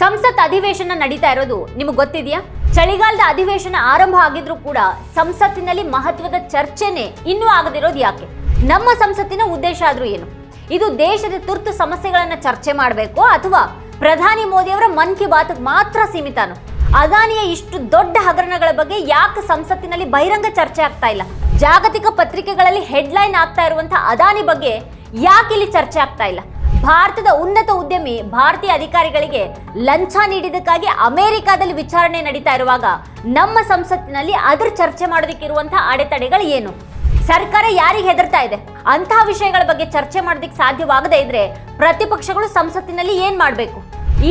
ಸಂಸತ್ ಅಧಿವೇಶನ ನಡೀತಾ ಇರೋದು ನಿಮಗೆ ಗೊತ್ತಿದೆಯಾ? ಚಳಿಗಾಲದ ಅಧಿವೇಶನ ಆರಂಭ ಆಗಿದ್ರೂ ಕೂಡ ಸಂಸತ್ತಿನಲ್ಲಿ ಮಹತ್ವದ ಚರ್ಚೆನೆ ಇನ್ನೂ ಆಗದಿರೋದು ಯಾಕೆ? ನಮ್ಮ ಸಂಸತ್ತಿನ ಉದ್ದೇಶ ಆದ್ರೂ ಏನು? ಇದು ದೇಶದ ತುರ್ತು ಸಮಸ್ಯೆಗಳನ್ನ ಚರ್ಚೆ ಮಾಡಬೇಕು ಅಥವಾ ಪ್ರಧಾನಿ ಮೋದಿಯವರ ಮನ್ ಕಿ ಬಾತ್ ಮಾತ್ರ ಸೀಮಿತಾನು? ಅದಾನಿಯ ಇಷ್ಟು ದೊಡ್ಡ ಹಗರಣಗಳ ಬಗ್ಗೆ ಯಾಕೆ ಸಂಸತ್ತಿನಲ್ಲಿ ಬಹಿರಂಗ ಚರ್ಚೆ ಆಗ್ತಾ ಇಲ್ಲ? ಜಾಗತಿಕ ಪತ್ರಿಕೆಗಳಲ್ಲಿ ಹೆಡ್ಲೈನ್ ಆಗ್ತಾ ಇರುವಂತಹ ಅದಾನಿ ಬಗ್ಗೆ ಯಾಕೆ ಇಲ್ಲಿ ಚರ್ಚೆ ಆಗ್ತಾ ಇಲ್ಲ? ಭಾರತದ ಉನ್ನತ ಉದ್ಯಮಿ ಭಾರತೀಯ ಅಧಿಕಾರಿಗಳಿಗೆ ಲಂಚ ನೀಡಿದ್ದಕ್ಕಾಗಿ ಅಮೆರಿಕಾದಲ್ಲಿ ವಿಚಾರಣೆ ನಡೀತಾ ಇರುವಾಗ ನಮ್ಮ ಸಂಸತ್ತಿನಲ್ಲಿ ಅದ್ರ ಚರ್ಚೆ ಮಾಡೋದಕ್ಕಿರುವಂತಹ ಅಡೆತಡೆಗಳು ಏನು? ಸರ್ಕಾರ ಯಾರಿಗೆ ಹೆದರ್ತಾ ಇದೆ? ಅಂತಹ ವಿಷಯಗಳ ಬಗ್ಗೆ ಚರ್ಚೆ ಮಾಡೋದಕ್ಕೆ ಸಾಧ್ಯವಾಗದೇ ಇದ್ರೆ ಪ್ರತಿಪಕ್ಷಗಳು ಸಂಸತ್ತಿನಲ್ಲಿ ಏನ್ ಮಾಡಬೇಕು?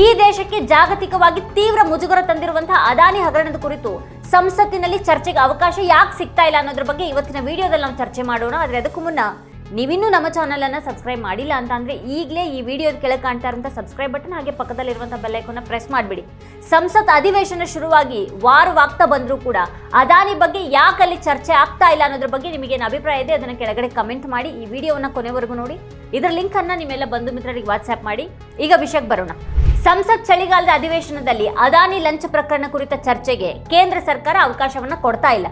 ಈ ದೇಶಕ್ಕೆ ಜಾಗತಿಕವಾಗಿ ತೀವ್ರ ಮುಜುಗರ ತಂದಿರುವಂತಹ ಅದಾನಿ ಹಗರಣದ ಕುರಿತು ಸಂಸತ್ತಿನಲ್ಲಿ ಚರ್ಚೆಗೆ ಅವಕಾಶ ಯಾಕೆ ಸಿಗ್ತಾ ಇಲ್ಲ ಅನ್ನೋದ್ರ ಬಗ್ಗೆ ಇವತ್ತಿನ ವಿಡಿಯೋದಲ್ಲಿ ನಾವು ಚರ್ಚೆ ಮಾಡೋಣ. ಆದರೆ ಅದಕ್ಕೂ ಮುನ್ನ ನೀವಿನ್ನೂ ನಮ್ಮ ಚಾನಲನ್ನು ಸಬ್ಸ್ಕ್ರೈಬ್ ಮಾಡಿಲ್ಲ ಅಂತ ಅಂದ್ರೆ ಈಗಲೇ ಈ ವಿಡಿಯೋದ ಕೆಳಗೆ ಕಾಣ್ತಾ ಇರುವಂಥ ಸಬ್ಸ್ಕ್ರೈಬ್ ಬಟನ್ ಹಾಗೆ ಪಕ್ಕದಲ್ಲಿರುವಂಥ ಬೆಲ್ ಐಕಾನ್ನ ಪ್ರೆಸ್ ಮಾಡಿಬಿಡಿ. ಸಂಸತ್ ಅಧಿವೇಶನ ಶುರುವಾಗಿ ವಾರವಾಗ್ತಾ ಬಂದರೂ ಕೂಡ ಅದಾನಿ ಬಗ್ಗೆ ಯಾಕೆ ಅಲ್ಲಿ ಚರ್ಚೆ ಆಗ್ತಾ ಇಲ್ಲ ಅನ್ನೋದ್ರ ಬಗ್ಗೆ ನಿಮಗೇನು ಅಭಿಪ್ರಾಯ ಇದೆ ಅದನ್ನ ಕೆಳಗಡೆ ಕಮೆಂಟ್ ಮಾಡಿ. ಈ ವಿಡಿಯೋವನ್ನ ಕೊನೆವರೆಗೂ ನೋಡಿ. ಇದರ ಲಿಂಕ್ ಅನ್ನ ನಿಮ್ಮೆಲ್ಲ ಬಂಧು ಮಿತ್ರರಿಗೆ ವಾಟ್ಸ್ಆ್ಯಪ್ ಮಾಡಿ. ಈಗ ವಿಷಯಕ್ಕೆ ಬರೋಣ. ಸಂಸತ್ ಚಳಿಗಾಲದ ಅಧಿವೇಶನದಲ್ಲಿ ಅದಾನಿ ಲಂಚ ಪ್ರಕರಣ ಕುರಿತ ಚರ್ಚೆಗೆ ಕೇಂದ್ರ ಸರ್ಕಾರ ಅವಕಾಶವನ್ನ ಕೊಡ್ತಾ ಇಲ್ಲ.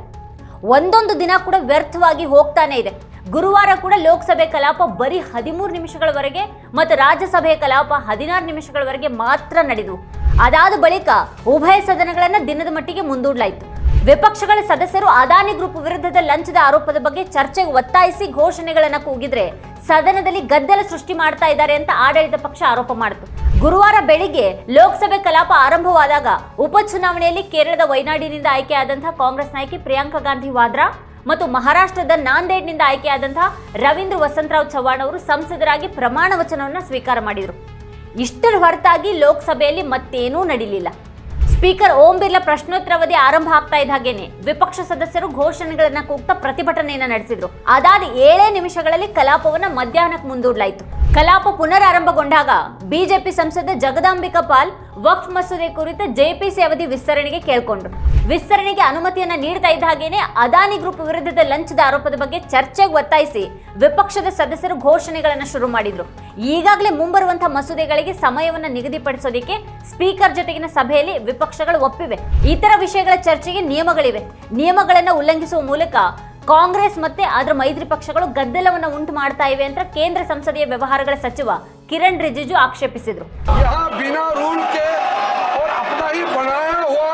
ಒಂದೊಂದು ದಿನ ಕೂಡ ವ್ಯರ್ಥವಾಗಿ ಹೋಗ್ತಾನೆ ಇದೆ. ಗುರುವಾರ ಕೂಡ ಲೋಕಸಭೆ ಕಲಾಪ ಬರೀ ಹದಿಮೂರು ನಿಮಿಷಗಳವರೆಗೆ ಮತ್ತು ರಾಜ್ಯಸಭೆ ಕಲಾಪ ಹದಿನಾರು ನಿಮಿಷಗಳವರೆಗೆ ಮಾತ್ರ ನಡೆದವು ಅದಾದ ಬಳಿಕ ಉಭಯ ಸದನಗಳನ್ನು ದಿನದ ಮಟ್ಟಿಗೆ ಮುಂದೂಡಲಾಯಿತು. ವಿಪಕ್ಷಗಳ ಸದಸ್ಯರು ಅದಾನಿ ಗ್ರೂಪ್ ವಿರುದ್ಧದ ಲಂಚದ ಆರೋಪದ ಬಗ್ಗೆ ಚರ್ಚೆಗೆ ಒತ್ತಾಯಿಸಿ ಘೋಷಣೆಗಳನ್ನು ಕೂಗಿದ್ರೆ ಸದನದಲ್ಲಿ ಗದ್ದಲ ಸೃಷ್ಟಿ ಮಾಡ್ತಾ ಇದ್ದಾರೆ ಅಂತ ಆಡಳಿತ ಪಕ್ಷ ಆರೋಪ ಮಾಡಿತು. ಗುರುವಾರ ಬೆಳಿಗ್ಗೆ ಲೋಕಸಭೆ ಕಲಾಪ ಆರಂಭವಾದಾಗ ಉಪಚುನಾವಣೆಯಲ್ಲಿ ಕೇರಳದ ವೈನಾಡಿನಿಂದ ಆಯ್ಕೆಯಾದಂತಹ ಕಾಂಗ್ರೆಸ್ ನಾಯಕಿ ಪ್ರಿಯಾಂಕಾ ಗಾಂಧಿ ವಾದ್ರಾ ಮತ್ತು ಮಹಾರಾಷ್ಟ್ರದ ನಾಂದೇಡ್ನಿಂದ ಆಯ್ಕೆಯಾದಂತಹ ರವೀಂದ್ರ ವಸಂತರಾವ್ ಚವ್ಹಾಣ್ ಅವರು ಸಂಸದರಾಗಿ ಪ್ರಮಾಣ ವಚನವನ್ನು ಸ್ವೀಕಾರ ಮಾಡಿದರು. ಇಷ್ಟರ ಹೊರತಾಗಿ ಲೋಕಸಭೆಯಲ್ಲಿ ಮತ್ತೇನೂ ನಡೀಲಿಲ್ಲ. ಸ್ಪೀಕರ್ ಓಂ ಬಿರ್ಲಾ ಪ್ರಶ್ನೋತ್ತರಾವಧಿ ಆರಂಭ ಆಗ್ತಾ ಇದ್ದ ಹಾಗೇನೆ ವಿಪಕ್ಷ ಸದಸ್ಯರು ಘೋಷಣೆಗಳನ್ನ ಕೂಗ್ತಾ ಪ್ರತಿಭಟನೆಯನ್ನ ನಡೆಸಿದ್ರು. ಅದಾದ ಏಳೇ ನಿಮಿಷಗಳಲ್ಲಿ ಕಲಾಪವನ್ನ ಮಧ್ಯಾಹ್ನಕ್ಕೆ ಮುಂದೂಡಲಾಯಿತು. ಕಲಾಪ ಪುನರಾರಂಭಗೊಂಡಾಗ ಬಿಜೆಪಿ ಸಂಸದ ಜಗದಾಂಬಿಕಾ ಪಾಲ್ ವಕ್ಫ್ ಮಸೂದೆ ಕುರಿತ ಜೆಪಿಸಿ ಅವಧಿ ವಿಸ್ತರಣೆಗೆ ಕೇಳ್ಕೊಂಡ್ರು. ವಿಸ್ತರಣೆಗೆ ಅನುಮತಿಯನ್ನ ನೀಡ್ತಾ ಇದ್ದ ಹಾಗೇನೆ ಅದಾನಿ ಗ್ರೂಪ್ ವಿರುದ್ಧದ ಲಂಚದ ಆರೋಪದ ಬಗ್ಗೆ ಚರ್ಚೆಗೆ ಒತ್ತಾಯಿಸಿ ವಿಪಕ್ಷದ ಸದಸ್ಯರು ಘೋಷಣೆಗಳನ್ನು ಶುರು ಮಾಡಿದ್ರು. ಈಗಾಗಲೇ ಮುಂಬರುವಂತಹ ಮಸೂದೆಗಳಿಗೆ ಸಮಯವನ್ನು ನಿಗದಿಪಡಿಸೋದಕ್ಕೆ ಸ್ಪೀಕರ್ ಜೊತೆಗಿನ ಸಭೆಯಲ್ಲಿ ವಿಪಕ್ಷಗಳು ಒಪ್ಪಿವೆ. ಇತರ ವಿಷಯಗಳ ಚರ್ಚೆಗೆ ನಿಯಮಗಳಿವೆ. ನಿಯಮಗಳನ್ನು ಉಲ್ಲಂಘಿಸುವ ಮೂಲಕ ಕಾಂಗ್ರೆಸ್ ಮತ್ತೆ ಅದರ ಮೈತ್ರಿ ಪಕ್ಷಗಳು ಗದ್ದಲವನ್ನು ಉಂಟು ಮಾಡ್ತಾ ಇವೆ ಅಂತ ಕೇಂದ್ರ ಸಂಸದೀಯ ವ್ಯವಹಾರಗಳ ಸಚಿವ ಕಿರಣ್ ರಿಜಿಜು ಆಕ್ಷೇಪಿಸಿದ್ರು. बिना रूल के और अपना ही बनाया हुआ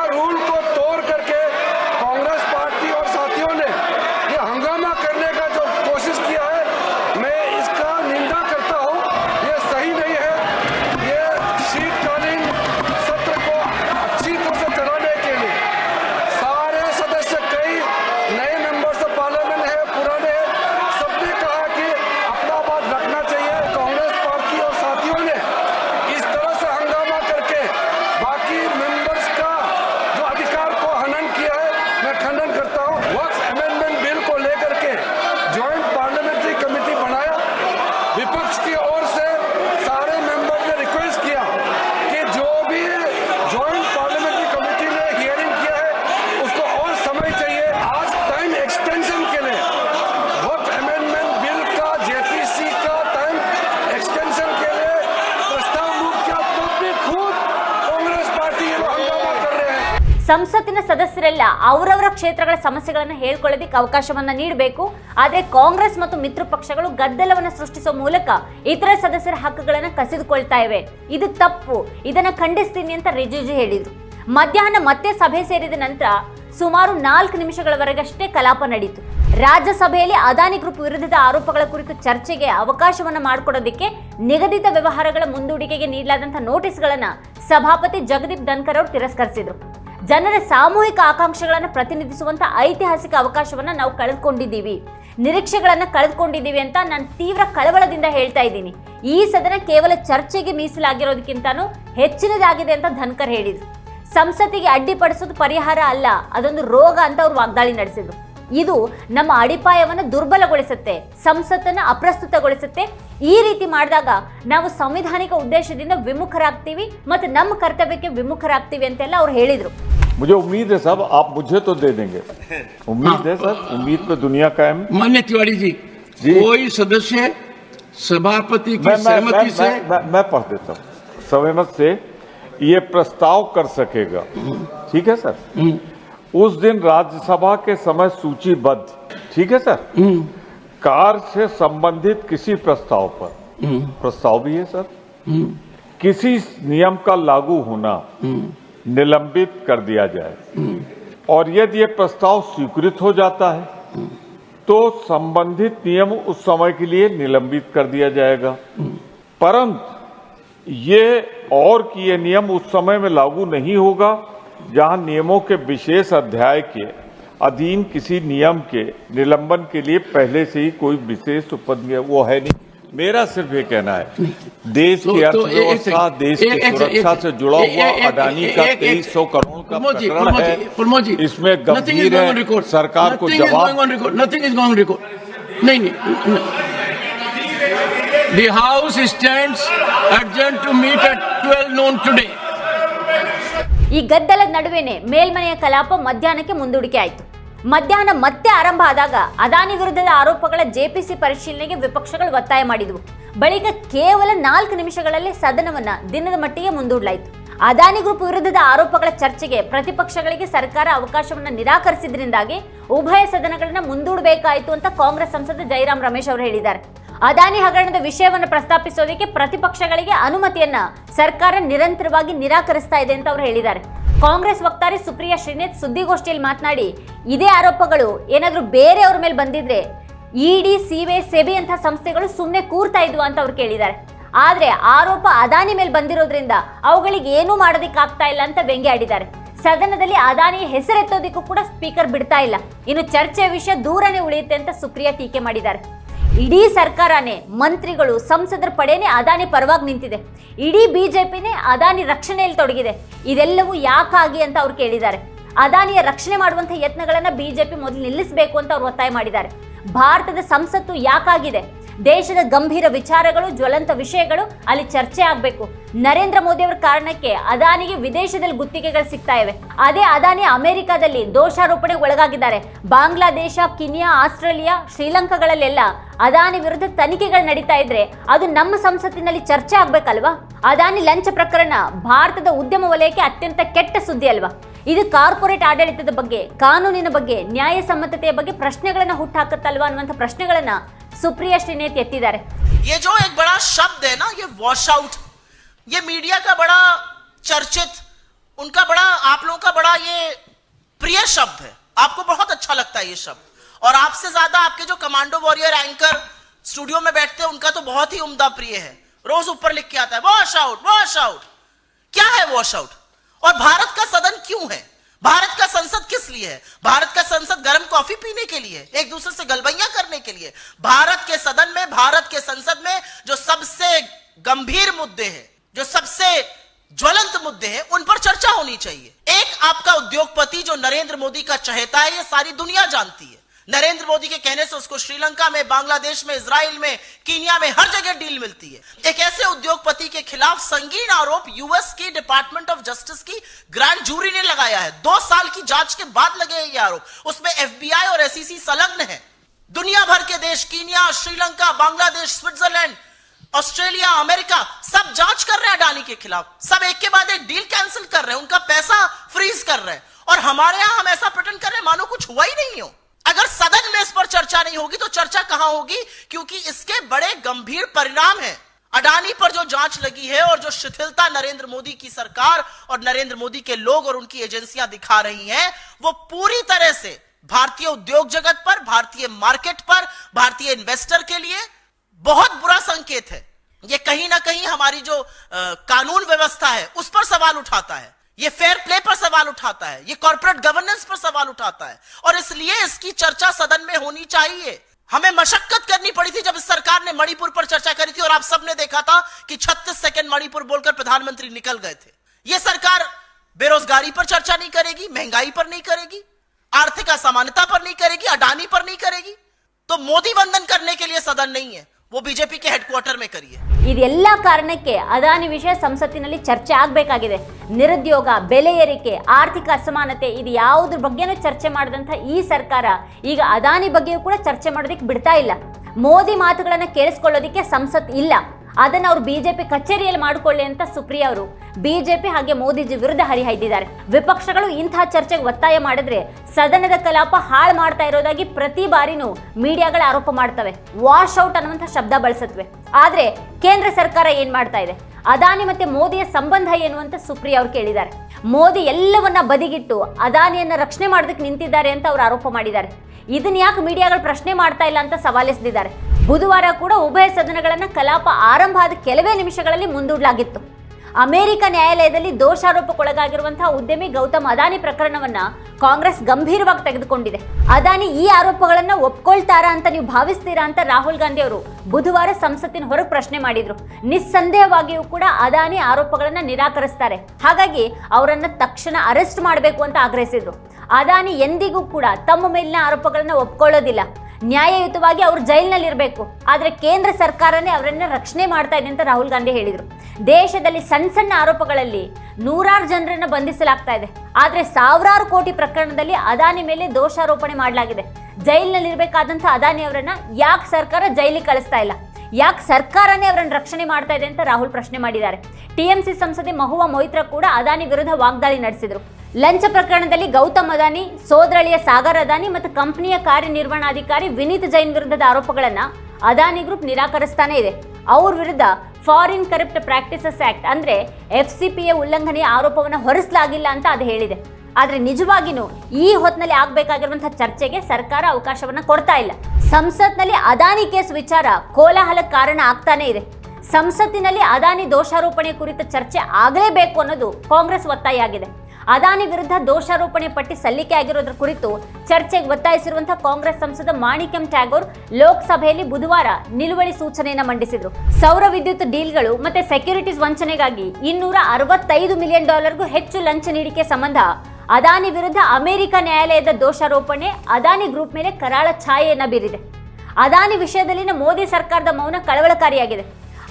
ಸಂಸತ್ತಿನ ಸದಸ್ಯರೆಲ್ಲ ಅವರವರ ಕ್ಷೇತ್ರಗಳ ಸಮಸ್ಯೆಗಳನ್ನು ಹೇಳ್ಕೊಳ್ಳೋದಕ್ಕೆ ಅವಕಾಶವನ್ನ ನೀಡಬೇಕು. ಆದರೆ ಕಾಂಗ್ರೆಸ್ ಮತ್ತು ಮಿತ್ರ ಪಕ್ಷಗಳು ಗದ್ದಲವನ್ನ ಸೃಷ್ಟಿಸುವ ಮೂಲಕ ಇತರ ಸದಸ್ಯರ ಹಕ್ಕುಗಳನ್ನು ಕಸಿದುಕೊಳ್ತಾ ಇವೆ. ಇದು ತಪ್ಪು. ಇದನ್ನ ಖಂಡಿಸ್ತೀನಿ ಅಂತ ರಿಜಿಜು ಹೇಳಿದರು. ಮಧ್ಯಾಹ್ನ ಮತ್ತೆ ಸಭೆ ಸೇರಿದ ನಂತರ ಸುಮಾರು ನಾಲ್ಕು ನಿಮಿಷಗಳವರೆಗಷ್ಟೇ ಕಲಾಪ ನಡೀತು. ರಾಜ್ಯಸಭೆಯಲ್ಲಿ ಅದಾನಿ ಗ್ರೂಪ್ ವಿರುದ್ಧದ ಆರೋಪಗಳ ಕುರಿತು ಚರ್ಚೆಗೆ ಅವಕಾಶವನ್ನ ಮಾಡಿಕೊಡೋದಕ್ಕೆ ನಿಗದಿತ ವ್ಯವಹಾರಗಳ ಮುಂದೂಡಿಕೆಗೆ ನೀಡಲಾದಂಥ ನೋಟಿಸ್ಗಳನ್ನು ಸಭಾಪತಿ ಜಗದೀಪ್ ಧನ್ಕರ್ ಅವರು ತಿರಸ್ಕರಿಸಿದ್ರು. ಜನರ ಸಾಮೂಹಿಕ ಆಕಾಂಕ್ಷೆಗಳನ್ನು ಪ್ರತಿನಿಧಿಸುವಂತ ಐತಿಹಾಸಿಕ ಅವಕಾಶವನ್ನ ನಾವು ಕಳೆದುಕೊಂಡಿದ್ದೀವಿ. ನಿರೀಕ್ಷೆಗಳನ್ನು ಕಳೆದುಕೊಂಡಿದ್ದೀವಿ ಅಂತ ನಾನು ತೀವ್ರ ಕಳವಳದಿಂದ ಹೇಳ್ತಾ ಇದ್ದೀನಿ. ಈ ಸದನ ಕೇವಲ ಚರ್ಚೆಗೆ ಮೀಸಲಾಗಿರೋದಕ್ಕಿಂತನೂ ಹೆಚ್ಚಿನದಾಗಿದೆ ಅಂತ ಧನ್ಕರ್ ಹೇಳಿದ್ರು. ಸಂಸತ್ತಿಗೆ ಅಡ್ಡಿಪಡಿಸೋದು ಪರಿಹಾರ ಅಲ್ಲ, ಅದೊಂದು ರೋಗ ಅಂತ ಅವ್ರು ವಾಗ್ದಾಳಿ ನಡೆಸಿದ್ರು. ಇದು ನಮ್ಮ ಅಡಿಪಾಯವನ್ನು ದುರ್ಬಲಗೊಳಿಸುತ್ತೆ, ಸಂಸತ್ತನ್ನು ಅಪ್ರಸ್ತುತಗೊಳಿಸುತ್ತೆ. ಈ ರೀತಿ ಮಾಡಿದಾಗ ನಾವು ಸಂವಿಧಾನಿಕ ಉದ್ದೇಶದಿಂದ ವಿಮುಖರಾಗ್ತೀವಿ, ಮತ್ತು ನಮ್ಮ ಕರ್ತವ್ಯಕ್ಕೆ ವಿಮುಖರಾಗ್ತೀವಿ ಅಂತೆಲ್ಲ ಅವ್ರು ಹೇಳಿದ್ರು. मुझे उम्मीद है साहब आप मुझे तो दे देंगे। उम्मीद है। सर उम्मीद पे दुनिया कायम। मान्य तिवारी जी जी। कोई सदस्य सभापति की सहमति से मैं, मैं, मैं पढ़ देता हूँ। सहमत से ये प्रस्ताव कर सकेगा। ठीक है सर? उस दिन राज्यसभा के समय सूचीबद्ध। ठीक है सर? कार से संबंधित किसी प्रस्ताव पर। प्रस्ताव भी है सर? किसी नियम का लागू होना। निलंबित कर दिया जाए। और यदि ये प्रस्ताव स्वीकृत हो जाता है तो संबंधित नियम उस समय के लिए निलंबित कर दिया जाएगा। परंतु ये और कि ये नियम उस समय में लागू नहीं होगा, जहाँ नियमों के विशेष अध्याय के अधीन किसी नियम के निलंबन के लिए पहले से ही कोई विशेष उपद वो है नहीं। मेरा सिर्फ ये कहना है देश तो- की तो एक अर्थव्यवस्था सेकंड, देश एक- की एक- सुरक्षा एक- से जुड़ा एक- हुआ एक- एक- अडानी एक- का एक- तेईस सौ करोड़ का प्रमोद जी, प्रकरण प्रमोद है जी, प्रमोद जी, इसमें nothing is गंभीर going on है record. सरकार को Nothing is जवाब going on record. Nothing is going on record. नहीं नहीं The house stands adjourned to meet at 12 noon today. ಈ ಗದ್ದಲದ ನಡುವೆನೆ ಮೇಲ್ಮನೆಯ ಕಲಾಪ ಮಧ್ಯಾಹ್ನಕ್ಕೆ ಮುಂದೂಡಿಕೆ ಆಯಿತು ಮಧ್ಯಾಹ್ನ ಮತ್ತೆ ಆರಂಭ ಆದಾಗ ಅದಾನಿ ವಿರುದ್ಧದ ಆರೋಪಗಳ ಜೆಪಿಸಿ ಪರಿಶೀಲನೆಗೆ ವಿಪಕ್ಷಗಳು ಒತ್ತಾಯ ಮಾಡಿದವು. ಬಳಿಕ ಕೇವಲ ನಾಲ್ಕು ನಿಮಿಷಗಳಲ್ಲಿ ಸದನವನ್ನ ದಿನದ ಮಟ್ಟಿಗೆ ಮುಂದೂಡಲಾಯಿತು. ಅದಾನಿ ಗ್ರೂಪ್ ವಿರುದ್ಧದ ಆರೋಪಗಳ ಚರ್ಚೆಗೆ ಪ್ರತಿಪಕ್ಷಗಳಿಗೆ ಸರ್ಕಾರ ಅವಕಾಶವನ್ನು ನಿರಾಕರಿಸಿದ್ರಿಂದಾಗಿ ಉಭಯ ಸದನಗಳನ್ನ ಮುಂದೂಡಬೇಕಾಯಿತು ಅಂತ ಕಾಂಗ್ರೆಸ್ ಸಂಸದ ಜೈರಾಮ್ ರಮೇಶ್ ಅವರು ಹೇಳಿದ್ದಾರೆ. ಅದಾನಿ ಹಗರಣದ ವಿಷಯವನ್ನು ಪ್ರಸ್ತಾಪಿಸೋದಕ್ಕೆ ಪ್ರತಿಪಕ್ಷಗಳಿಗೆ ಅನುಮತಿಯನ್ನ ಸರ್ಕಾರ ನಿರಂತರವಾಗಿ ನಿರಾಕರಿಸ್ತಾ ಇದೆ ಅಂತ ಅವರು ಹೇಳಿದ್ದಾರೆ. ಕಾಂಗ್ರೆಸ್ ವಕ್ತಾರೆ ಸುಪ್ರಿಯಾ ಶ್ರೀನೇತ್ ಸುದ್ದಿಗೋಷ್ಠಿಯಲ್ಲಿ ಮಾತನಾಡಿ, ಇದೇ ಆರೋಪಗಳು ಏನಾದರೂ ಬೇರೆಯವ್ರ ಮೇಲೆ ಬಂದಿದ್ರೆ ಇಡಿ, ಸಿಬಿ, ಸೆಬಿ ಅಂತ ಸಂಸ್ಥೆಗಳು ಸುಮ್ಮನೆ ಕೂರ್ತಾ ಇದ್ವು ಅಂತ ಅವ್ರು ಕೇಳಿದ್ದಾರೆ. ಆದರೆ ಆರೋಪ ಅದಾನಿ ಮೇಲೆ ಬಂದಿರೋದ್ರಿಂದ ಅವುಗಳಿಗೆ ಏನೂ ಮಾಡೋದಕ್ಕಾಗ್ತಾ ಇಲ್ಲ ಅಂತ ವ್ಯಂಗ್ಯ ಆಡಿದ್ದಾರೆ. ಸದನದಲ್ಲಿ ಅದಾನಿ ಹೆಸರೆತ್ತೋದಿಕ್ಕೂ ಕೂಡ ಸ್ಪೀಕರ್ ಬಿಡ್ತಾ ಇಲ್ಲ. ಇನ್ನು ಚರ್ಚೆಯ ವಿಷಯ ದೂರನೇ ಉಳಿಯುತ್ತೆ ಅಂತ ಸುಪ್ರಿಯಾ ಟೀಕೆ ಮಾಡಿದ್ದಾರೆ. ಇಡೀ ಸರ್ಕಾರನೇ, ಮಂತ್ರಿಗಳು, ಸಂಸದರ ಪಡೆನೇ ಅದಾನಿ ಪರವಾಗಿ ನಿಂತಿದೆ. ಇಡೀ ಬಿ ಜೆ ಪಿನೇ ಅದಾನಿ ರಕ್ಷಣೆಯಲ್ಲಿ ತೊಡಗಿದೆ. ಇದೆಲ್ಲವೂ ಯಾಕಾಗಿ ಅಂತ ಅವ್ರು ಕೇಳಿದ್ದಾರೆ. ಅದಾನಿಯ ರಕ್ಷಣೆ ಮಾಡುವಂತಹ ಯತ್ನಗಳನ್ನ ಬಿಜೆಪಿ ಮೊದಲು ನಿಲ್ಲಿಸಬೇಕು ಅಂತ ಅವ್ರು ಒತ್ತಾಯ ಮಾಡಿದ್ದಾರೆ. ಭಾರತದ ಸಂಸತ್ತು ಯಾಕಾಗಿದೆ? ದೇಶದ ಗಂಭೀರ ವಿಚಾರಗಳು, ಜ್ವಲಂತ ವಿಷಯಗಳು ಅಲ್ಲಿ ಚರ್ಚೆ ಆಗಬೇಕು. ನರೇಂದ್ರ ಮೋದಿ ಅವರ ಕಾರಣಕ್ಕೆ ಅದಾನಿಗೆ ವಿದೇಶದಲ್ಲಿ ಗುತ್ತಿಗೆಗಳು ಸಿಗ್ತಾ ಇವೆ. ಅದೇ ಅದಾನಿ ಅಮೆರಿಕಾದಲ್ಲಿ ದೋಷಾರೋಪಣೆಗೆ ಒಳಗಾಗಿದ್ದಾರೆ. ಬಾಂಗ್ಲಾದೇಶ, ಕಿನಿಯಾ, ಆಸ್ಟ್ರೇಲಿಯಾ, ಶ್ರೀಲಂಕಾಗಳಲ್ಲೆಲ್ಲ ಅದಾನಿ ವಿರುದ್ಧ ತನಿಖೆಗಳು ನಡೀತಾ ಇದ್ರೆ ಅದು ನಮ್ಮ ಸಂಸತ್ತಿನಲ್ಲಿ ಚರ್ಚೆ ಆಗ್ಬೇಕಲ್ವಾ? ಅದಾನಿ ಲಂಚ ಪ್ರಕರಣ ಭಾರತದ ಉದ್ಯಮ ವಲಯಕ್ಕೆ ಅತ್ಯಂತ ಕೆಟ್ಟ ಸುದ್ದಿ ಅಲ್ವಾ? ಇದು ಕಾರ್ಪೊರೇಟ್ ಆಡಳಿತದ ಬಗ್ಗೆ, ಕಾನೂನಿನ ಬಗ್ಗೆ, ನ್ಯಾಯಸಮ್ಮತತೆಯ ಬಗ್ಗೆ ಪ್ರಶ್ನೆಗಳನ್ನ ಹುಟ್ಟಾಕತ್ತಲ್ವಾ ಅನ್ನುವಂಥ ಪ್ರಶ್ನೆಗಳನ್ನ ಸುಪ್ರಿಯಾ ಶ್ರೀನೇತ್ ಎತ್ತಿದ್ದಾರೆ ये जो एक बड़ा शब्द है ना ये वॉश आउट ये मीडिया का बड़ा चर्चित उनका बड़ा आप लोगों का बड़ा ये प्रिय शब्द है आपको बहुत अच्छा लगता है ये शब्द और आपसे ज्यादा आपके जो कमांडो वॉरियर एंकर स्टूडियो में बैठते हैं उनका तो बहुत ही उम्दा प्रिय है रोज ऊपर लिख के आता है वॉश आउट वॉश आउट क्या है वॉश आउट और भारत का सदन क्यों है भारत का संसद किस लिए है? भारत का संसद गर्म कॉफ़ी पीने के लिए, एक दूसरे से गलबैया करने के लिए। भारत के सदन में, भारत के संसद में जो सबसे गंभीर मुद्दे हैं, जो सबसे ज्वलंत मुद्दे हैं, उन पर चर्चा होनी चाहिए। एक आपका उद्योगपति जो नरेंद्र मोदी का चहेता है, ये सारी दुनिया जानती है। नरेंद्र मोदी के कहने से उसको श्रीलंका में, बांग्लादेश में इसराइल में, कीनिया में हर जगह डील मिलती है। एक ऐसे उद्योगपति के खिलाफ संगीन आरोप यूएस की डिपार्टमेंट ऑफ़ जस्टिस की ग्रैंड जूरी ने लगाया है। दो साल की जाँच के बाद लगे ये आरोप। उसमें एफबीआई और एसईसी संलग्न है। दुनिया भर के देश, Kenya, Sri Lanka, Bangladesh, Switzerland, Australia, America, सब जाँच कर रहे हैं अडानी के खिलाफ। सब एक के बाद एक डील कैंसिल कर रहे हैं। उनका पैसा फ्रीज कर रहे हैं। और हमारे यहाँ हम ऐसा प्रटन कर रहे हैं, मानो कुछ हुआ ही नहीं हो। अगर सदन में इस पर चर्चा नहीं होगी तो चर्चा कहाँ होगी? क्योंकि इसके बड़े गंभीर परिणाम हैं। अडानी पर जो जाँच लगी है और जो शिथिलता नरेंद्र मोदी की सरकार और नरेंद्र मोदी के लोग और उनकी एजेंसियाँ दिखा रही हैं वो पूरी तरह से भारतीय उद्योग जगत पर भारतीय मार्केट पर भारतीय इन्वेस्टर के लिए बहुत बुरा संकेत है। ये कहीं ना कहीं हमारी जो अ, कानून व्यवस्था है उस पर सवाल उठाता है। ये फेयर प्ले पर सवाल उठाता है, ये कॉर्पोरेट गवर्नेंस पर सवाल उठाता है। और इसलिए इसकी चर्चा सदन में होनी चाहिए। हमें मशक्कत करनी पड़ी थी जब इस सरकार ने मणिपुर पर चर्चा करी थी और आप सबने देखा था कि 36 सेकंड मणिपुर बोलकर प्रधानमंत्री निकल गए थे। ये सरकार बेरोजगारी पर चर्चा नहीं करेगी, महँगाई पर नहीं करेगी, आर्थिक असमानता पर नहीं करेगी, अडानी पर नहीं करेगी। तो मोदी वंदन करने के लिए सदन नहीं है। वो बीजेपी के हेडक्वार्टर में करिए ಇದೆಲ್ಲ ಕಾರಣಕ್ಕೆ ಅದಾನಿ ವಿಷಯ ಸಂಸತ್ತಿನಲ್ಲಿ ಚರ್ಚೆ ಆಗಬೇಕಾಗಿದೆ ನಿರುದ್ಯೋಗ ಬೆಲೆ ಏರಿಕೆ ಆರ್ಥಿಕ ಅಸಮಾನತೆ ಇದು ಯಾವುದ್ರ ಬಗ್ಗೆನೂ ಚರ್ಚೆ ಮಾಡಿದಂಥ ಈ ಸರ್ಕಾರ ಈಗ ಅದಾನಿ ಬಗ್ಗೆಯೂ ಕೂಡ ಚರ್ಚೆ ಮಾಡೋದಕ್ಕೆ ಬಿಡ್ತಾ ಇಲ್ಲ ಮೋದಿ ಮಾತುಗಳನ್ನು ಕೇಳಿಸ್ಕೊಳ್ಳೋದಕ್ಕೆ ಸಂಸತ್ ಇಲ್ಲ ಅದನ್ನ ಅವರು ಬಿಜೆಪಿ ಕಚೇರಿಯಲ್ಲಿ ಮಾಡಿಕೊಳ್ಳಿ ಅಂತ ಸುಪ್ರಿಯಾ ಅವರು ಬಿಜೆಪಿ ಹಾಗೆ ಮೋದಿಜಿ ವಿರುದ್ಧ ಹರಿಹಾಯ್ದಿದ್ದಾರೆ. ವಿಪಕ್ಷಗಳು ಇಂತಹ ಚರ್ಚೆಗೆ ಒತ್ತಾಯ ಮಾಡಿದ್ರೆ ಸದನದ ಕಲಾಪ ಹಾಳು ಮಾಡ್ತಾ ಇರೋದಾಗಿ ಪ್ರತಿ ಬಾರಿನೂ ಮೀಡಿಯಾಗಳ ಆರೋಪ ಮಾಡ್ತವೆ. ವಾಶ್ ಔಟ್ ಅನ್ನುವಂಥ ಶಬ್ದ ಬಳಸತ್ವೆ. ಆದರೆ ಕೇಂದ್ರ ಸರ್ಕಾರ ಏನು ಮಾಡ್ತಾ ಇದೆ? ಅದಾನಿ ಮತ್ತೆ ಮೋದಿಯ ಸಂಬಂಧ ಏನು ಅಂತ ಸುಪ್ರಿಯಾ ಅವರು ಕೇಳಿದ್ದಾರೆ. ಮೋದಿ ಎಲ್ಲವನ್ನ ಬದಿಗಿಟ್ಟು ಅದಾನಿಯನ್ನ ರಕ್ಷಣೆ ಮಾಡೋದಕ್ಕೆ ನಿಂತಿದ್ದಾರೆ ಅಂತ ಅವರು ಆರೋಪ ಮಾಡಿದ್ದಾರೆ. ಇದನ್ನ ಯಾಕೆ ಮೀಡಿಯಾಗಳು ಪ್ರಶ್ನೆ ಮಾಡ್ತಾ ಇಲ್ಲ ಅಂತ ಸವಾಲಿಸಿದ್ದಾರೆ ಬುಧವಾರ ಕೂಡ ಉಭಯ ಸದನಗಳನ್ನು ಕಲಾಪ ಆರಂಭ ಆದ ಕೆಲವೇ ನಿಮಿಷಗಳಲ್ಲಿ ಮುಂದೂಡಲಾಗಿತ್ತು. ಅಮೆರಿಕ ನ್ಯಾಯಾಲಯದಲ್ಲಿ ದೋಷಾರೋಪಕ್ಕೊಳಗಾಗಿರುವಂತಹ ಉದ್ಯಮಿ ಗೌತಮ್ ಅದಾನಿ ಪ್ರಕರಣವನ್ನ ಕಾಂಗ್ರೆಸ್ ಗಂಭೀರವಾಗಿ ತೆಗೆದುಕೊಂಡಿದೆ. ಅದಾನಿ ಈ ಆರೋಪಗಳನ್ನ ಒಪ್ಕೊಳ್ತಾರಾ ಅಂತ ನೀವು ಭಾವಿಸ್ತೀರಾ ಅಂತ ರಾಹುಲ್ ಗಾಂಧಿ ಅವರು ಬುಧವಾರ ಸಂಸತ್ತಿನ ಹೊರಗೆ ಪ್ರಶ್ನೆ ಮಾಡಿದ್ರು. ನಿಸ್ಸಂದೇಹವಾಗಿಯೂ ಕೂಡ ಅದಾನಿ ಆರೋಪಗಳನ್ನ ನಿರಾಕರಿಸ್ತಾರೆ. ಹಾಗಾಗಿ ಅವರನ್ನ ತಕ್ಷಣ ಅರೆಸ್ಟ್ ಮಾಡಬೇಕು ಅಂತ ಆಗ್ರಹಿಸಿದ್ರು. ಅದಾನಿ ಎಂದಿಗೂ ಕೂಡ ತಮ್ಮ ಮೇಲಿನ ಆರೋಪಗಳನ್ನ ಒಪ್ಕೊಳ್ಳೋದಿಲ್ಲ. ನ್ಯಾಯಯುತವಾಗಿ ಅವರು ಜೈಲಿನಲ್ಲಿರಬೇಕು. ಆದರೆ ಕೇಂದ್ರ ಸರ್ಕಾರನೇ ಅವರನ್ನ ರಕ್ಷಣೆ ಮಾಡ್ತಾ ಇದೆ ಅಂತ ರಾಹುಲ್ ಗಾಂಧಿ ಹೇಳಿದರು. ದೇಶದಲ್ಲಿ ಸಣ್ಣ ಸಣ್ಣ ಆರೋಪಗಳಲ್ಲಿ ನೂರಾರು ಜನರನ್ನು ಬಂಧಿಸಲಾಗ್ತಾ ಇದೆ. ಆದರೆ ಸಾವಿರಾರು ಕೋಟಿ ಪ್ರಕರಣದಲ್ಲಿ ಅದಾನಿ ಮೇಲೆ ದೋಷಾರೋಪಣೆ ಮಾಡಲಾಗಿದೆ. ಜೈಲಿನಲ್ಲಿರಬೇಕಾದಂಥ ಅದಾನಿ ಅವರನ್ನ ಯಾಕೆ ಸರ್ಕಾರ ಜೈಲಿಗೆ ಕಳಿಸ್ತಾ ಇಲ್ಲ? ಯಾಕೆ ಸರ್ಕಾರನೇ ಅವರನ್ನು ರಕ್ಷಣೆ ಮಾಡ್ತಾ ಇದೆ ಅಂತ ರಾಹುಲ್ ಪ್ರಶ್ನೆ ಮಾಡಿದ್ದಾರೆ. ಟಿಎಂಸಿ ಸಂಸದೆ ಮಹುವಾ ಮೊಯ್ತ್ರಾ ಕೂಡ ಅದಾನಿ ವಿರುದ್ಧ ವಾಗ್ದಾಳಿ ನಡೆಸಿದರು. ಲಂಚ ಪ್ರಕರಣದಲ್ಲಿ ಗೌತಮ್ ಅದಾನಿ, ಸೋದರಳಿಯ ಸಾಗರ್ ಅದಾನಿ ಮತ್ತು ಕಂಪನಿಯ ಕಾರ್ಯನಿರ್ವಹಣಾಧಿಕಾರಿ ವಿನೀತ್ ಜೈನ್ ವಿರುದ್ಧದ ಆರೋಪಗಳನ್ನು ಅದಾನಿ ಗ್ರೂಪ್ ನಿರಾಕರಿಸ್ತಾನೆ ಇದೆ. ಅವ್ರ ವಿರುದ್ಧ ಫಾರಿನ್ ಕರಪ್ಟ್ ಪ್ರಾಕ್ಟೀಸಸ್ ಆಕ್ಟ್ ಅಂದ್ರೆ ಎಫ್ ಸಿ ಪಿಯ ಉಲ್ಲಂಘನೆಯ ಆರೋಪವನ್ನು ಹೊರಿಸಲಾಗಿಲ್ಲ ಅಂತ ಅದು ಹೇಳಿದೆ. ಆದರೆ ನಿಜವಾಗಿನೂ ಈ ಹೊತ್ತಿನಲ್ಲಿ ಆಗ್ಬೇಕಾಗಿರುವಂತಹ ಚರ್ಚೆಗೆ ಸರ್ಕಾರ ಅವಕಾಶವನ್ನ ಕೊಡ್ತಾ ಇಲ್ಲ. ಸಂಸತ್ನಲ್ಲಿ ಅದಾನಿ ಕೇಸ್ ವಿಚಾರ ಕೋಲಾಹಲಕ್ಕೆ ಕಾರಣ ಆಗ್ತಾನೆ ಇದೆ. ಸಂಸತ್ತಿನಲ್ಲಿ ಅದಾನಿ ದೋಷಾರೋಪಣೆ ಕುರಿತ ಚರ್ಚೆ ಆಗಲೇಬೇಕು ಅನ್ನೋದು ಕಾಂಗ್ರೆಸ್ ಒತ್ತಾಯ ಆಗಿದೆ. ಅದಾನಿ ವಿರುದ್ಧ ದೋಷಾರೋಪಣೆ ಪಟ್ಟಿ ಸಲ್ಲಿಕೆ ಆಗಿರೋದ್ರ ಕುರಿತು ಚರ್ಚೆಗೆ ಒತ್ತಾಯಿಸಿರುವಂತಹ ಕಾಂಗ್ರೆಸ್ ಸಂಸದ ಮಾಣಿಕ್ಯಂ ಟ್ಯಾಗೋರ್ ಲೋಕಸಭೆಯಲ್ಲಿ ಬುಧವಾರ ನಿಲುವಳಿ ಸೂಚನೆಯನ್ನು ಮಂಡಿಸಿದ್ರು. ಸೌರ ವಿದ್ಯುತ್ ಡೀಲ್ಗಳು ಮತ್ತೆ ಸೆಕ್ಯೂರಿಟೀಸ್ ವಂಚನೆಗಾಗಿ ಇನ್ನೂರ ಅರವತ್ತೈದು ಮಿಲಿಯನ್ ಡಾಲರ್ಗೂ ಹೆಚ್ಚು ಲಂಚ ನೀಡಿಕೆ ಸಂಬಂಧ ಅದಾನಿ ವಿರುದ್ಧ ಅಮೆರಿಕ ನ್ಯಾಯಾಲಯದ ದೋಷಾರೋಪಣೆ ಅದಾನಿ ಗ್ರೂಪ್ ಮೇಲೆ ಕರಾಳ ಛಾಯೆಯನ್ನ ಬೀರಿದೆ. ಅದಾನಿ ವಿಷಯದಲ್ಲಿನ ಮೋದಿ ಸರ್ಕಾರದ ಮೌನ ಕಳವಳಕಾರಿಯಾಗಿದೆ.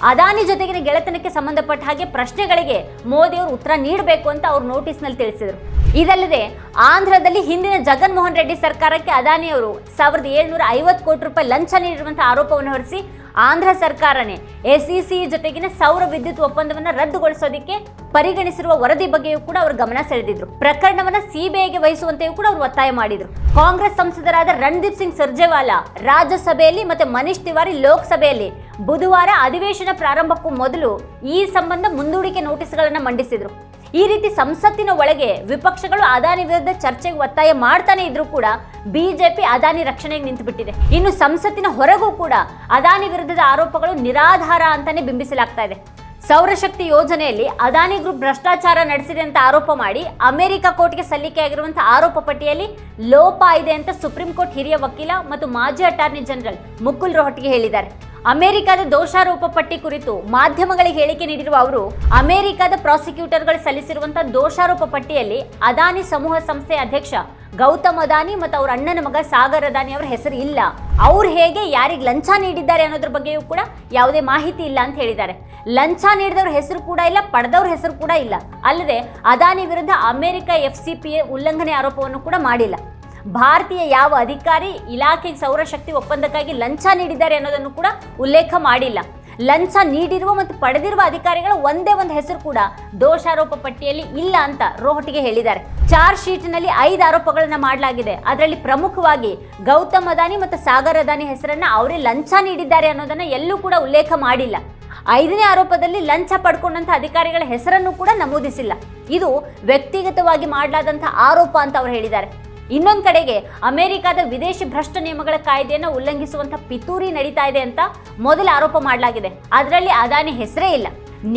ಅದಾನಿ ಜೊತೆಗಿನ ಗೆಳೆತನಕ್ಕೆ ಸಂಬಂಧಪಟ್ಟ ಹಾಗೆ ಪ್ರಶ್ನೆಗಳಿಗೆ ಮೋದಿ ಅವರು ಉತ್ತರ ನೀಡಬೇಕು ಅಂತ ಅವ್ರು ನೋಟಿಸ್ನಲ್ಲಿ ತಿಳಿಸಿದರು. ಇದಲ್ಲದೆ ಆಂಧ್ರದಲ್ಲಿ ಹಿಂದಿನ ಜಗನ್ಮೋಹನ್ ರೆಡ್ಡಿ ಸರ್ಕಾರಕ್ಕೆ ಅದಾನಿ ಅವರು ಸಾವಿರದ ಏಳ್ನೂರ ಐವತ್ತು ಕೋಟಿ ರೂಪಾಯಿ ಲಂಚ ನೀಡಿರುವಂತಹ ಆರೋಪವನ್ನು ಹೊರಿಸಿ ಆಂಧ್ರ ಸರ್ಕಾರನೇ. ಎಸಿಸಿ ಜೊತೆಗಿನ ಸೌರ ವಿದ್ಯುತ್ ಒಪ್ಪಂದವನ್ನು ರದ್ದುಗೊಳಿಸೋದಕ್ಕೆ ಪರಿಗಣಿಸಿರುವ ವರದಿ ಬಗ್ಗೆಯೂ ಕೂಡ ಅವರು ಗಮನ ಸೆಳೆದಿದ್ರು. ಪ್ರಕರಣವನ್ನ ಸಿಬಿಐಗೆ ವಹಿಸುವಂತೆಯೂ ಕೂಡ ಅವರು ಒತ್ತಾಯ ಮಾಡಿದ್ರು. ಕಾಂಗ್ರೆಸ್ ಸಂಸದರಾದ ರಣದೀಪ್ ಸಿಂಗ್ ಸರ್ಜೇವಾಲಾ ರಾಜ್ಯಸಭೆಯಲ್ಲಿ ಮತ್ತೆ ಮನೀಶ್ ತಿವಾರಿ ಲೋಕಸಭೆಯಲ್ಲಿ ಬುಧವಾರ ಅಧಿವೇಶನ ಪ್ರಾರಂಭಕ್ಕೂ ಮೊದಲು ಈ ಸಂಬಂಧ ಮುಂದೂಡಿಕೆ ನೋಟಿಸ್ಗಳನ್ನು ಮಂಡಿಸಿದ್ರು. ಈ ರೀತಿ ಸಂಸತ್ತಿನ ಒಳಗೆ ವಿಪಕ್ಷಗಳು ಅದಾನಿ ವಿರುದ್ಧ ಚರ್ಚೆಗೆ ಒತ್ತಾಯ ಮಾಡ್ತಾನೆ ಇದ್ರೂ ಕೂಡ ಬಿಜೆಪಿ ಅದಾನಿ ರಕ್ಷಣೆಗೆ ನಿಂತುಬಿಟ್ಟಿದೆ. ಇನ್ನು ಸಂಸತ್ತಿನ ಹೊರಗೂ ಕೂಡ ಅದಾನಿ ವಿರುದ್ಧದ ಆರೋಪಗಳು ನಿರಾಧಾರ ಅಂತಾನೆ ಬಿಂಬಿಸಲಾಗ್ತಾ ಇದೆ. ಸೌರಶಕ್ತಿ ಯೋಜನೆಯಲ್ಲಿ ಅದಾನಿ ಗ್ರೂಪ್ ಭ್ರಷ್ಟಾಚಾರ ನಡೆಸಿದೆ ಅಂತ ಆರೋಪ ಮಾಡಿ ಅಮೆರಿಕ ಕೋರ್ಟ್ಗೆ ಸಲ್ಲಿಕೆಯಾಗಿರುವಂತಹ ಆರೋಪ ಪಟ್ಟಿಯಲ್ಲಿ ಲೋಪ ಇದೆ ಅಂತ ಸುಪ್ರೀಂ ಕೋರ್ಟ್ ಹಿರಿಯ ವಕೀಲ ಮತ್ತು ಮಾಜಿ ಅಟಾರ್ನಿ ಜನರಲ್ ಮುಕುಲ್ ರೋಹಟ್ಗೆ ಹೇಳಿದ್ದಾರೆ. ಅಮೆರಿಕದ ದೋಷಾರೋಪ ಪಟ್ಟಿ ಕುರಿತು ಮಾಧ್ಯಮಗಳಿಗೆ ಹೇಳಿಕೆ ನೀಡಿರುವ ಅವರು, ಅಮೆರಿಕದ ಪ್ರಾಸಿಕ್ಯೂಟರ್ಗಳು ಸಲ್ಲಿಸಿರುವಂತಹ ದೋಷಾರೋಪ ಪಟ್ಟಿಯಲ್ಲಿ ಅದಾನಿ ಸಮೂಹ ಸಂಸ್ಥೆಯ ಅಧ್ಯಕ್ಷ ಗೌತಮ್ ಅದಾನಿ ಮತ್ತು ಅವ್ರ ಅಣ್ಣನ ಮಗ ಸಾಗರ್ ಅದಾನಿ ಅವರ ಹೆಸರು ಇಲ್ಲ. ಅವ್ರು ಹೇಗೆ, ಯಾರಿಗೆ ಲಂಚ ನೀಡಿದ್ದಾರೆ ಅನ್ನೋದ್ರ ಬಗ್ಗೆಯೂ ಕೂಡ ಯಾವುದೇ ಮಾಹಿತಿ ಇಲ್ಲ ಅಂತ ಹೇಳಿದ್ದಾರೆ. ಲಂಚ ನೀಡಿದವ್ರ ಹೆಸರು ಕೂಡ ಇಲ್ಲ, ಪಡೆದವ್ರ ಹೆಸರು ಕೂಡ ಇಲ್ಲ. ಅಲ್ಲದೆ, ಅದಾನಿ ವಿರುದ್ಧ America F C P A ಉಲ್ಲಂಘನೆ ಆರೋಪವನ್ನು ಕೂಡ ಮಾಡಿಲ್ಲ. ಭಾರತೀಯ ಯಾವ ಅಧಿಕಾರಿ ಇಲಾಖೆಗೆ ಸೌರಶಕ್ತಿ ಒಪ್ಪಂದಕ್ಕಾಗಿ ಲಂಚ ನೀಡಿದ್ದಾರೆ ಅನ್ನೋದನ್ನು ಕೂಡ ಉಲ್ಲೇಖ ಮಾಡಿಲ್ಲ. ಲಂಚ ನೀಡಿರುವ ಮತ್ತು ಪಡೆದಿರುವ ಅಧಿಕಾರಿಗಳ ಒಂದೇ ಒಂದು ಹೆಸರು ಕೂಡ ದೋಷಾರೋಪ ಪಟ್ಟಿಯಲ್ಲಿ ಇಲ್ಲ ಅಂತ ರೋಹಟಿಗೆ ಹೇಳಿದ್ದಾರೆ. ಚಾರ್ಜ್ ಶೀಟ್ನಲ್ಲಿ ಐದು ಆರೋಪಗಳನ್ನ ಮಾಡಲಾಗಿದೆ. ಅದರಲ್ಲಿ ಪ್ರಮುಖವಾಗಿ ಗೌತಮ್ ಅದಾನಿ ಮತ್ತು ಸಾಗರ್ ಅದಾನಿ ಹೆಸರನ್ನ ಅವರೇ ಲಂಚ ನೀಡಿದ್ದಾರೆ ಅನ್ನೋದನ್ನ ಎಲ್ಲೂ ಕೂಡ ಉಲ್ಲೇಖ ಮಾಡಿಲ್ಲ. ಐದನೇ ಆರೋಪದಲ್ಲಿ ಲಂಚ ಪಡ್ಕೊಂಡಂಥ ಅಧಿಕಾರಿಗಳ ಹೆಸರನ್ನು ಕೂಡ ನಮೂದಿಸಿಲ್ಲ. ಇದು ವ್ಯಕ್ತಿಗತವಾಗಿ ಮಾಡಲಾದಂಥ ಆರೋಪ ಅಂತ ಅವರು ಹೇಳಿದ್ದಾರೆ. ಇನ್ನೊಂದು ಕಡೆಗೆ ಅಮೆರಿಕದ ವಿದೇಶಿ ಭ್ರಷ್ಟ ನಿಯಮಗಳ ಕಾಯ್ದೆಯನ್ನು ಉಲ್ಲಂಘಿಸುವಂತ ಪಿತೂರಿ ನಡೀತಾ ಇದೆ ಅಂತ ಮೊದಲ ಆರೋಪ ಮಾಡಲಾಗಿದೆ. ಅದರಲ್ಲಿ ಅದಾನಿ ಹೆಸರೇ ಇಲ್ಲ.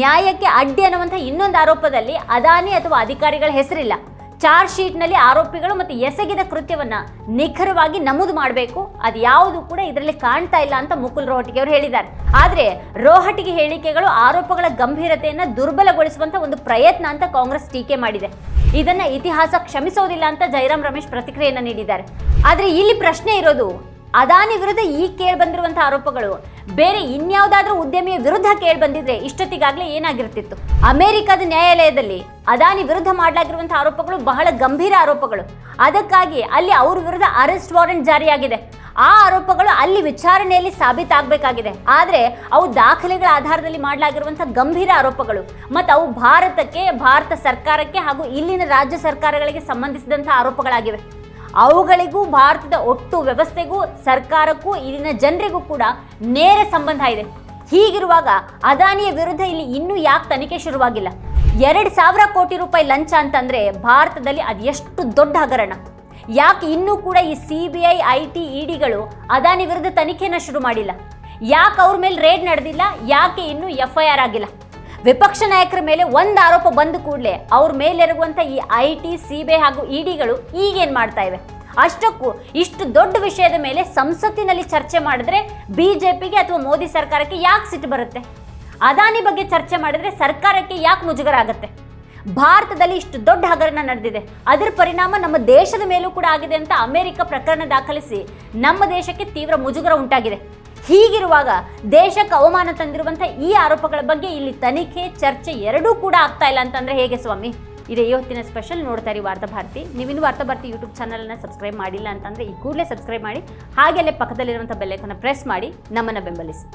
ನ್ಯಾಯಕ್ಕೆ ಅಡ್ಡಿ ಅನ್ನುವಂಥ ಇನ್ನೊಂದು ಆರೋಪದಲ್ಲಿ ಅದಾನಿ ಅಥವಾ ಅಧಿಕಾರಿಗಳ ಹೆಸರಿಲ್ಲ. ಚಾರ್ಜ್ ಶೀಟ್ನಲ್ಲಿ ಆರೋಪಿಗಳು ಮತ್ತು ಎಸಗಿದ ಕೃತ್ಯವನ್ನ ನಿಖರವಾಗಿ ನಮೂದು ಮಾಡಬೇಕು. ಅದು ಯಾವುದು ಕೂಡ ಇದರಲ್ಲಿ ಕಾಣ್ತಾ ಇಲ್ಲ ಅಂತ ಮುಕುಲ್ ರೋಹಟಿಗೆ ಅವರು ಹೇಳಿದ್ದಾರೆ. ಆದರೆ ರೋಹಟಿಗೆ ಹೇಳಿಕೆಗಳು ಆರೋಪಗಳ ಗಂಭೀರತೆಯನ್ನು ದುರ್ಬಲಗೊಳಿಸುವಂತ ಒಂದು ಪ್ರಯತ್ನ ಅಂತ ಕಾಂಗ್ರೆಸ್ ಟೀಕೆ ಮಾಡಿದೆ. ಇದನ್ನ ಇತಿಹಾಸ ಕ್ಷಮಿಸೋದಿಲ್ಲ ಅಂತ ಜೈರಾಮ್ ರಮೇಶ್ ಪ್ರತಿಕ್ರಿಯೆಯನ್ನು ನೀಡಿದ್ದಾರೆ. ಆದರೆ ಇಲ್ಲಿ ಪ್ರಶ್ನೆ ಇರೋದು ಅದಾನಿ ವಿರುದ್ಧ ಈ ಕೇಳಿ ಬಂದಿರುವಂತಹ ಆರೋಪಗಳು. ಬೇರೆ ಇನ್ಯಾವುದಾದ್ರೂ ಉದ್ಯಮಿಯ ವಿರುದ್ಧ ಕೇಳಿ ಬಂದಿದ್ರೆ ಇಷ್ಟೊತ್ತಿಗಾಗಲೇ ಏನಾಗಿರ್ತಿತ್ತು? ಅಮೆರಿಕದ ನ್ಯಾಯಾಲಯದಲ್ಲಿ ಅದಾನಿ ವಿರುದ್ಧ ಮಾಡಲಾಗಿರುವಂತಹ ಆರೋಪಗಳು ಬಹಳ ಗಂಭೀರ ಆರೋಪಗಳು. ಅದಕ್ಕಾಗಿ ಅಲ್ಲಿ ಅವ್ರ ವಿರುದ್ಧ ಅರೆಸ್ಟ್ ವಾರೆಂಟ್ ಜಾರಿಯಾಗಿದೆ. ಆ ಆರೋಪಗಳು ಅಲ್ಲಿ ವಿಚಾರಣೆಯಲ್ಲಿ ಸಾಬೀತಾಗಬೇಕಾಗಿದೆ. ಆದರೆ ಅವು ದಾಖಲೆಗಳ ಆಧಾರದಲ್ಲಿ ಮಾಡಲಾಗಿರುವಂಥ ಗಂಭೀರ ಆರೋಪಗಳು. ಮತ್ತು ಅವು ಭಾರತಕ್ಕೆ, ಭಾರತ ಸರ್ಕಾರಕ್ಕೆ ಹಾಗೂ ಇಲ್ಲಿನ ರಾಜ್ಯ ಸರ್ಕಾರಗಳಿಗೆ ಸಂಬಂಧಿಸಿದಂಥ ಆರೋಪಗಳಾಗಿವೆ. ಅವುಗಳಿಗೂ, ಭಾರತದ ಒಟ್ಟು ವ್ಯವಸ್ಥೆಗೂ, ಸರ್ಕಾರಕ್ಕೂ, ಇಲ್ಲಿನ ಜನರಿಗೂ ಕೂಡ ನೇರ ಸಂಬಂಧ ಇದೆ. ಹೀಗಿರುವಾಗ ಅದಾನಿಯ ವಿರುದ್ಧ ಇಲ್ಲಿ ಇನ್ನೂ ಯಾಕೆ ತನಿಖೆ ಶುರುವಾಗಿಲ್ಲ? ಎರಡು ಸಾವಿರ ಕೋಟಿ ರೂಪಾಯಿ ಲಂಚ ಅಂತಂದ್ರೆ ಭಾರತದಲ್ಲಿ ಅದೆಷ್ಟು ದೊಡ್ಡ ಹಗರಣ. ಯಾಕೆ ಇನ್ನೂ ಕೂಡ ಈ C B I I T ಇಡಿಗಳು Adani ವಿರುದ್ಧ ತನಿಖೆನ ಶುರು ಮಾಡಿಲ್ಲ? ಯಾಕೆ ಅವ್ರ ಮೇಲೆ ರೇಡ್ ನಡೆದಿಲ್ಲ? ಯಾಕೆ ಇನ್ನೂ ಎಫ್ ಐ ಆರ್ ಆಗಿಲ್ಲ? ವಿಪಕ್ಷ ನಾಯಕರ ಮೇಲೆ ಒಂದು ಆರೋಪ ಬಂದ ಕೂಡಲೇ ಅವ್ರ ಮೇಲೆರಗುವಂಥ ಈ ಐ ಟಿ ಸಿ ಬಿ ಹಾಗೂ ಇಡಿಗಳು ಈಗೇನು ಮಾಡ್ತಾ ಇವೆ? ಅಷ್ಟಕ್ಕೂ ಇಷ್ಟು ದೊಡ್ಡ ವಿಷಯದ ಮೇಲೆ ಸಂಸತ್ತಿನಲ್ಲಿ ಚರ್ಚೆ ಮಾಡಿದ್ರೆ ಬಿ ಜೆ ಪಿಗೆ ಅಥವಾ ಮೋದಿ ಸರ್ಕಾರಕ್ಕೆ ಯಾಕೆ ಸಿಟ್ಟು ಬರುತ್ತೆ? ಅದಾನಿ ಬಗ್ಗೆ ಚರ್ಚೆ ಮಾಡಿದ್ರೆ ಸರ್ಕಾರಕ್ಕೆ ಯಾಕೆ ಮುಜುಗರ ಆಗುತ್ತೆ ಭಾರತದಲ್ಲಿ ಇಷ್ಟು ದೊಡ್ಡ ಹಗರಣ ನಡೆದಿದೆ. ಅದರ ಪರಿಣಾಮ ನಮ್ಮ ದೇಶದ ಮೇಲೂ ಕೂಡ ಆಗಿದೆ ಅಂತ ಅಮೆರಿಕ ಪ್ರಕರಣ ದಾಖಲಿಸಿ ನಮ್ಮ ದೇಶಕ್ಕೆ ತೀವ್ರ ಮುಜುಗರ ಉಂಟಾಗಿದೆ. ಹೀಗಿರುವಾಗ ದೇಶಕ್ಕೆ ಅವಮಾನ ತಂದಿರುವಂಥ ಈ ಆರೋಪಗಳ ಬಗ್ಗೆ ಇಲ್ಲಿ ತನಿಖೆ, ಚರ್ಚೆ ಎರಡೂ ಕೂಡ ಆಗ್ತಾ ಇಲ್ಲ ಅಂತಂದ್ರೆ ಹೇಗೆ ಸ್ವಾಮಿ? ಇದೇ ಇವತ್ತಿನ ಸ್ಪೆಷಲ್ ನೋಡ್ತಾ ಇರಿ ವಾರ್ತಾ ಭಾರತಿ. ನೀವಿನ್ನು ವಾರ್ತಾ ಭಾರತಿ ಯೂಟ್ಯೂಬ್ ಚಾನಲನ್ನು ಸಬ್ಸ್ಕ್ರೈಬ್ ಮಾಡಿಲ್ಲ ಅಂತಂದ್ರೆ ಈ ಕೂಡಲೇ ಸಬ್ಸ್ಕ್ರೈಬ್ ಮಾಡಿ ಹಾಗೆಲ್ಲೇ ಪಕ್ಕದಲ್ಲಿರುವಂಥ ಬೆಲ್ಲೈಕನ್ನ ಪ್ರೆಸ್ ಮಾಡಿ, ನಮ್ಮನ್ನು ಬೆಂಬಲಿಸಿ.